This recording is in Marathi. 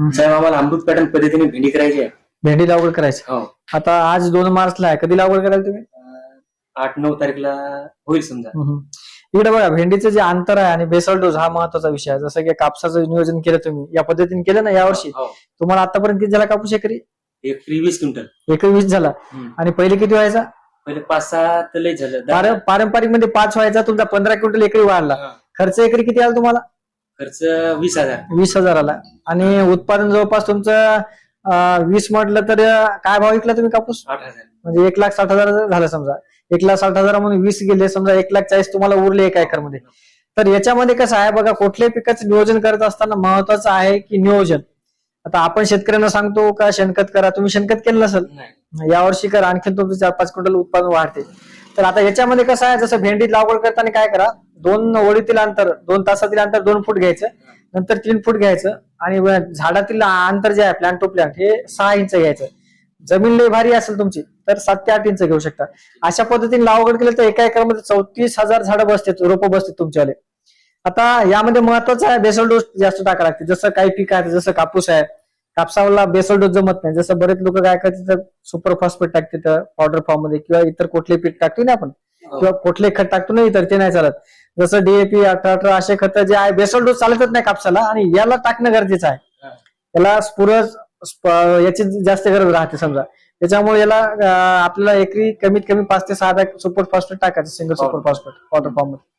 साहेब आम्हाला अमृत पॅटर्न पद्धतीने भेंडी करायची आहे. भेंडी लागवड करायची. हो. आता आज दोन मार्चला आहे. कधी लागवड करायला तुम्ही? आठ नऊ तारीखला होईल समजा. हम्म. इकडे बघा भेंडीचं जे अंतर आहे आणि बेसल डोस हा महत्त्वाचा विषय आहे. जसं की कापसाचं नियोजन केलं तुम्ही. या पद्धतीने केलं ना यावर्षी? हो. तुम्हाला आतापर्यंत किती झाला कापूस एकरी? एक वीस क्विंटल. एकरी वीस झाला. हम्म. आणि पहिले किती व्हायचा? पहिले पाच सहा तर लय झालं. दहा- पारंपरिकमध्ये पाच व्हायचा तुमचा पंधरा क्विंटल एकरी वाढला. हा. खर्च एकरी किती आला तुम्हाला? खर्च वीस हजार. वीस हजार आला आणि उत्पादन जवळपास तुमचं अं, वीस म्हटलं तर अं, काय भाव विकला तुम्ही कापूस? आठ हजार. म्हणजे एक लाख साठ हजार झालं समजा. एक लाख साठ हजार म्हणून वीस गेले समजा एक लाख चाळीस तुम्हाला उरले एका एकरमध्ये तर याच्यामध्ये कसं आहे बघा कुठल्याही पिकाचं नियोजन करत असताना महत्वाचं आहे की नियोजन. आता आपण शेतकऱ्यांना सांगतो का शेणखत करा. तुम्ही शेणखत केलं नसेल? नाही. यावर्षी करा. आणखीन तुमचं चार पाच क्विंटल उत्पादन वाढते. तर आता याच्यामध्ये कसं आहे जसं भेंडी लागवड करताना काय करा दोन ओळीतील अंतर दोन तासातील अंतर दोन फूट घ्यायचं. नंतर तीन फूट घ्यायचं. आणि झाडातील अंतर जे आहे प्लांट टू प्लांट हे सहा इंच घ्यायचं. जमीन लय भारी असेल तुमची तर सात ते आठ इंच घेऊ शकता. अशा पद्धतीने लावगड केलं तर एका एकरमध्ये चौतीस हजार झाडं बसतात रोपं बसतात तुमच्यावाले. आता यामध्ये महत्वाचं आहे बेसल डोस जास्त टाका लागते. जसं काही पीक आहे जसं कापूस आहे. कापसाला बेसल डोस जमत नाही. जसं बरेच लोक काय करतात सुपर फॉस्फेट टाकते पावडर फॉर्ममध्ये किंवा इतर कुठले पीक टाकतो ना आपण किंवा कुठले खत टाकतो ना इतर ते नाही चालत. जसं डीएपी अठरा अठरा असे खत जे आहे बेसल डोस चालतच नाही कापसाला आणि याला टाकणं गरजेचं आहे. याला स्पुरस स्प- याची जास्त गरज राहते समजा. त्याच्यामुळे याला आपल्याला एकरी कमीत कमी पाच ते सहा बॅग सुपर फॉस्फेट टाकायचं सिंगल सुपर फॉस्फेट वॉटर फॉर्ममध्ये.